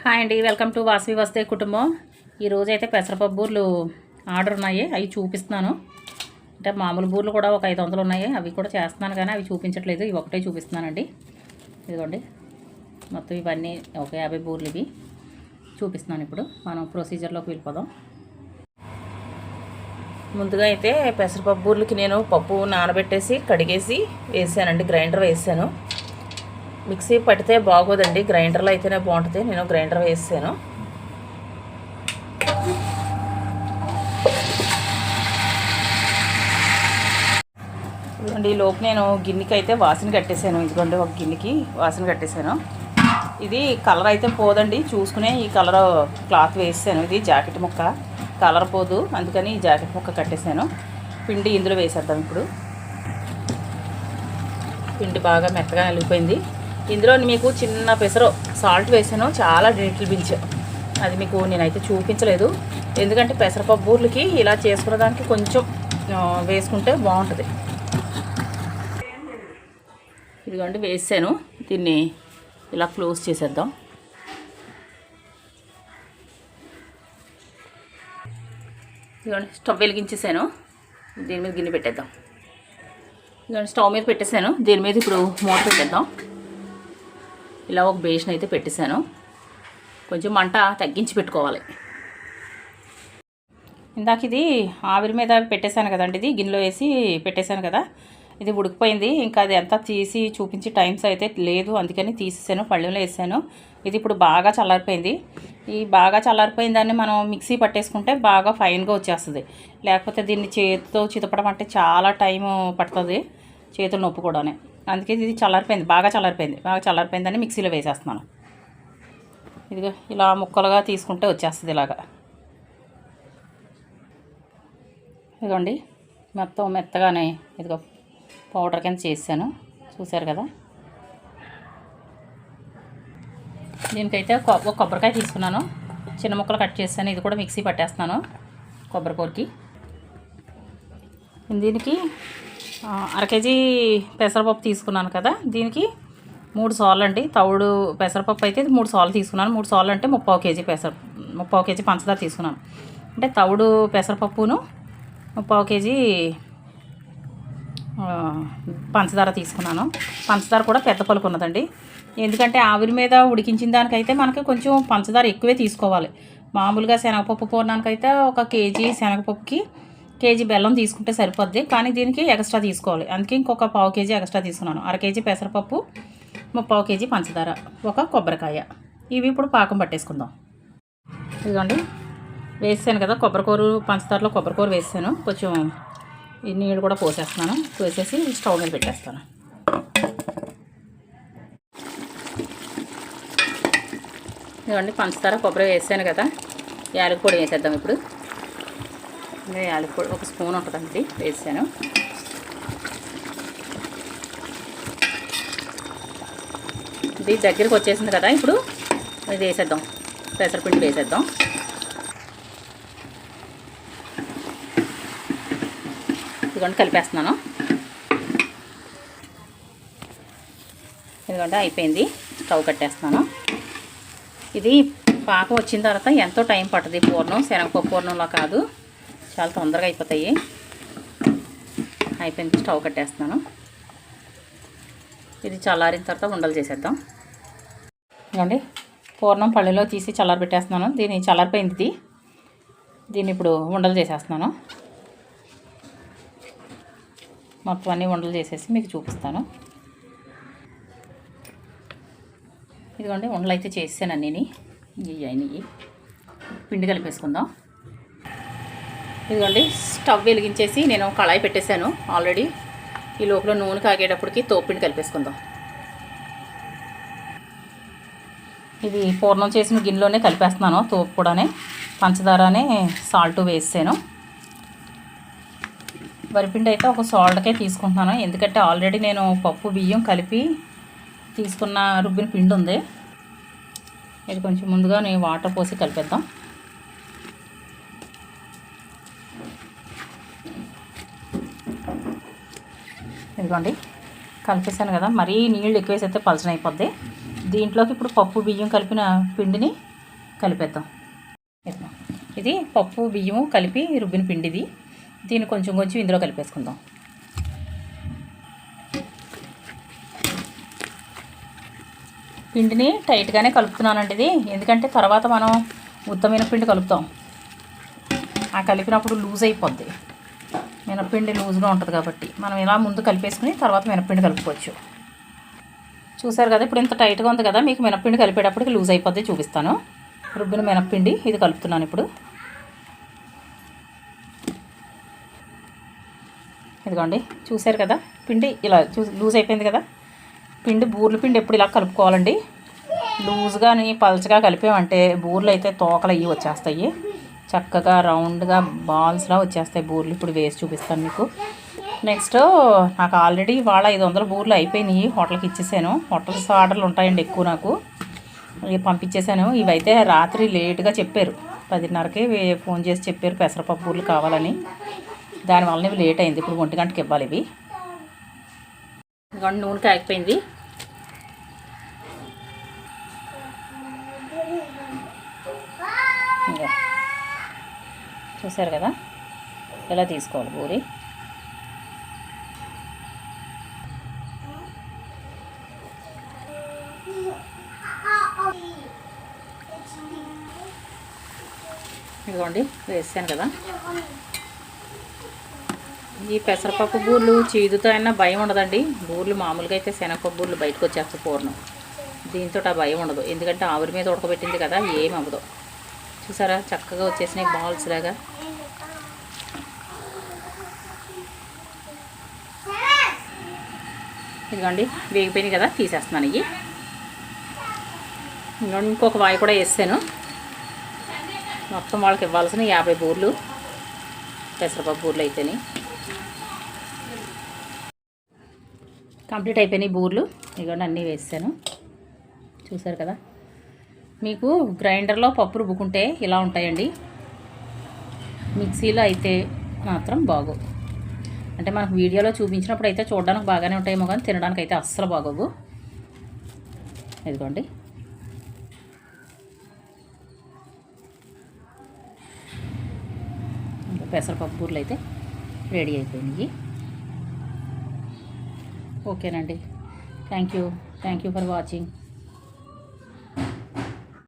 Hi అండి welcome to Vasavi వస్తే కుటుంబం. ఈరోజు అయితే పెసరపప్పు బూర్లు ఆర్డర్ ఉన్నాయి అవి చూపిస్తున్నాను. అంటే మామూలు బూర్లు కూడా ఒక ఐదు వందలు ఉన్నాయి అవి కూడా చేస్తున్నాను కానీ అవి చూపించట్లేదు ఇవి ఒకటే చూపిస్తున్నానండి. ఇదిగోండి మొత్తం ఇవన్నీ ఒక యాభై బూర్లు ఇవి చూపిస్తున్నాను ఇప్పుడు. మనం ప్రొసీజర్లోకి వెళ్ళిపోదాం. ముందుగా అయితే పెసరపప్పు బూర్లకి నేను పప్పు నానబెట్టేసి కడిగేసి వేసానండి గ్రైండర్ వేసాను. మిక్సీ పడితే బాగోదండి. గ్రైండర్లో అయితేనే బాగుంటుంది. నేను గ్రైండర్ వేసాను ఇదిగోండి ఈ లోపు నేను గిన్నెకి అయితే వాసన కట్టేశాను ఇదిగోండి ఒక గిన్నెకి వాసన కట్టేశాను ఇది కలర్ అయితే పోదండి. చూసుకునే ఈ కలర్ క్లాత్ వేసాను ఇది జాకెట్ ముక్క. కలర్ పోదు. అందుకని ఈ జాకెట్ ముక్క కట్టేశాను పిండి ఇందులో వేసేద్దాం ఇప్పుడు. పిండి బాగా మెత్తగా నలిగిపోయింది. ఇందులో మీకు చిన్న పెసరు సాల్ట్ వేసాను చాలా డీటెయిల్ బించ్ అది మీకు నేనైతే చూపించలేదు. ఎందుకంటే పెసరపప్పు బూర్లకి ఇలా చేసుకున్న దానికి కొంచెం వేసుకుంటే బాగుంటుంది. ఇదిగోండి వేసాను. దీన్ని ఇలా క్లోజ్ చేసేద్దాం. ఇదిగోండి స్టవ్ వెలిగించేసాను. దీని మీద గిన్నె పెట్టేద్దాం. ఇదిగోండి స్టవ్ మీద పెట్టేశాను దీని మీద ఇప్పుడు మూత పెట్టేద్దాం. ఇలా ఒక బేషన్ అయితే పెట్టేశాను. కొంచెం మంట తగ్గించి పెట్టుకోవాలి. ఇందాక ఇది ఆవిరి మీద పెట్టేశాను కదండి ఇది గిన్నెలో వేసి పెట్టేశాను కదా. ఇది ఉడికిపోయింది. ఇంకా అది ఎంత తీసి చూపించి టైమ్స్ అయితే లేదు. అందుకని తీసేసాను పళ్ళెంలో వేసాను. ఇది ఇప్పుడు బాగా చల్లారిపోయింది. ఈ బాగా చల్లారిపోయిన దాన్ని మనం మిక్సీ పట్టేసుకుంటే బాగా ఫైన్గా వచ్చేస్తుంది. లేకపోతే దీన్ని చేతితో చితపడం అంటే చాలా టైం పడుతుంది చేతులు నొప్పు కూడానే. అందుకే ఇది చల్లారిపోయింది బాగా చల్లారిపోయింది బాగా చల్లారిపోయిందని మిక్సీలో వేసేస్తున్నాను. ఇదిగో ఇలా ముక్కలుగా తీసుకుంటే వచ్చేస్తుంది ఇలాగా. ఇదిగోండి మొత్తం మెత్తగానే ఇదిగో పౌడర్ కింద చేసాను చూశారు కదా? దీనికైతే ఒక కొబ్బరికాయ తీసుకున్నాను చిన్న ముక్కలు కట్ చేస్తాను ఇది కూడా మిక్సీ పట్టేస్తున్నాను కొబ్బరి దీనికి అర కేజీ పెసరపప్పు తీసుకున్నాను కదా దీనికి మూడు సార్లు అండి. తవుడు పెసరపప్పు అయితే మూడు సార్లు తీసుకున్నాను. మూడు సార్లు అంటే ముప్పావు కేజీ పెసర ముప్పావు కేజీ పంచదార తీసుకున్నాను. అంటే తవుడు పెసరపప్పును ముప్పావు కేజీ పంచదార తీసుకున్నాను. పంచదార కూడా పెద్ద పలుకు ఉన్నదండి. ఎందుకంటే ఆవిరి మీద ఉడికించిన దానికైతే మనకి కొంచెం పంచదార ఎక్కువే తీసుకోవాలి. మామూలుగా శనగపప్పు పూర్ణానికైతే ఒక కేజీ శనగపప్పుకి కేజీ బెల్లం తీసుకుంటే సరిపోద్ది. కానీ దీనికి ఎక్స్ట్రా తీసుకోవాలి. అందుకే ఇంకొక పావు కేజీ ఎక్స్ట్రా తీసుకున్నాను. అర కేజీ పెసరపప్పు ముప్పావు కేజీ పంచదార ఒక కొబ్బరికాయ. ఇవి ఇప్పుడు పాకం పట్టేసుకుందాం. ఇదిగోండి. వేసాను కదా కొబ్బరికూర పంచదారలో కొబ్బరికూర వేసాను కొంచెం ఈ నీళ్ళు కూడా పోసేస్తున్నాను. పోసేసి స్టవ్ మీద పెట్టేస్తాను. ఇదిగోండి పంచదార కొబ్బరి వేసాను కదా. యాలకి పొడి వేసేద్దాం ఇప్పుడు. ఇంకా యాలకి పొడి ఒక స్పూన్ ఉంటుందండి వేసాను. ఇది దగ్గరికి వచ్చేసింది కదా ఇప్పుడు ఇది వేసేద్దాం. పెసరపిండి వేసేద్దాం. ఇదిగోండి కలిపేస్తున్నాను. ఇదిగోండి అయిపోయింది. స్టవ్ కట్టేస్తున్నాను. ఇది పాకం వచ్చిన తర్వాత ఎంతో టైం పడుతుంది పూర్ణం శనగపప్పు పూర్ణంలో కాదు. చాలా తొందరగా అయిపోతాయి. అయిపోయింది స్టవ్ కట్టేస్తున్నాను. ఇది చల్లారిన తర్వాత ఉండలు చేసేద్దాం. ఇవ్వండి పూర్ణం పళ్ళులో తీసి చల్లారి పెట్టేస్తున్నాను. దీన్ని చల్లారిపోయింది ఇది. దీన్ని ఇప్పుడు ఉండలు చేసేస్తున్నాను. మొత్తం అన్ని ఉండలు చేసేసి మీకు చూపిస్తాను. ఇదిగోండి ఉండలు అయితే చేసాను అన్నీ ఇవి అయినవి. పిండి కలిపేసుకుందాం. ఇదిగోండి స్టవ్ వెలిగించేసి నేను కళాయి పెట్టేశాను ఆల్రెడీ. ఈ లోపల నూనె కాగేటప్పటికి తోపిండి కలిపేసుకుందాం. ఇది పూర్ణం చేసిన గిన్నెలోనే కలిపేస్తున్నాను తోపు కూడానే. పంచదారనే సాల్ట్ వేసాను వరిపిండి అయితే ఒక సాల్ట్కే తీసుకుంటున్నాను ఎందుకంటే ఆల్రెడీ నేను పప్పు బియ్యం కలిపి తీసుకున్న రుబ్బిన పిండి ఉంది. ఇది కొంచెం ముందుగా నేను వాటర్ పోసి కలిపేద్దాం. ఇదిగోండి. కలిపేసాను కదా. మరీ నీళ్ళు ఎక్కువేసైతే పలచన అయిపోద్ది. దీంట్లోకి ఇప్పుడు పప్పు బియ్యం కలిపిన పిండిని కలిపేద్దాం. ఇది పప్పు బియ్యము కలిపి రుబ్బిన పిండిది. దీన్ని కొంచెం కొంచెం ఇందులో కలిపేసుకుందాం. పిండిని టైట్గానే కలుపుతున్నానండి ఇది. ఎందుకంటే తర్వాత మనం ఉత్తమైన పిండి కలుపుతాం. ఆ కలిపినప్పుడు లూజ్ అయిపోద్ది. మినప్పిండి లూజ్గా ఉంటుంది కాబట్టి మనం ఇలా ముందు కలిపేసుకుని తర్వాత మినప్పిండి కలుపుకోవచ్చు. చూసారు కదా ఇప్పుడు ఇంత టైట్గా ఉంది కదా మీకు మినప్పిండి కలిపేటప్పటికి లూజ్ అయిపోద్ది చూపిస్తాను. రుబ్బిన మినప్పిండి ఇది కలుపుతున్నాను ఇప్పుడు. ఇదిగోండి చూసారు కదా పిండి ఇలా చూ లూజ్ అయిపోయింది కదా. పిండి బూర్లు పిండి ఎప్పుడు ఇలా కలుపుకోవాలండి? లూజ్గా పలచగా కలిపామంటే బూర్లు అయితే తోకలు అయ్యి వచ్చేస్తాయి. చక్కగా రౌండ్గా బాల్స్లా వచ్చేస్తాయి బూర్లు. ఇప్పుడు వేసి చూపిస్తాను మీకు. నెక్స్ట్ నాకు ఆల్రెడీ వాళ్ళ ఐదు వందల బూర్లు అయిపోయినాయి. హోటల్కి ఇచ్చేసాను. హోటల్స్ ఆర్డర్లు ఉంటాయండి ఎక్కువ నాకు. ఇవి పంపించేశాను ఇవైతే రాత్రి లేట్గా చెప్పారు. పదిన్నరకి ఫోన్ చేసి చెప్పారు పెసరపప్పు బూర్లు కావాలని. దానివల్ల ఇవి లేట్ అయింది. ఇప్పుడు ఒంటి గంటకి ఇవ్వాలి ఇవి. ఇదిగోండి నూనె కాగిపోయింది చూసారు కదా? ఎలా తీసుకోవాలి పూరి? ఇదిగోండి వేసాను కదా. ఈ పెసరపప్పు బూర్లు చీదుతో అయినా భయం ఉండదండి. బూర్లు మామూలుగా అయితే శనగపప్పు బూర్లు బయటకు వచ్చేస్తాయి పూర్ణం. దీంతో ఆ భయం ఉండదు. ఎందుకంటే ఆవిరి మీద ఉడకబెట్టింది కదా ఏం అవ్వదు చూసారా? చక్కగా వచ్చేసినాయి బాల్స్ లాగా. ఇదిగోండి వేగిపోయినాయి కదా తీసేస్తున్నాను ఇవి. ఇంకొక వాయి కూడా వేసాను. మొత్తం వాళ్ళకి ఇవ్వాల్సిన యాభై బూర్లు పెసరపప్పు బూర్లు అయితేనే. కంప్లీట్ అయిపోయినాయి బూర్లు. ఇదిగోండి అన్నీ వేసాను. చూసారు కదా? మీకు గ్రైండర్లో పప్పు రుబ్బుకుంటే ఇలా ఉంటాయండి. మిక్సీలో అయితే మాత్రం బాగు అంటే మనకు వీడియోలో చూపించినప్పుడు అయితే చూడడానికి బాగానే ఉంటాయేమో కానీ తినడానికి అయితే అస్సలు బాగోవు. ఇదిగోండి. పెసరపప్పు బూర్లు అయితే రెడీ అయిపోయినాయి. ఓకేనండి. Thank you. Thank you for watching.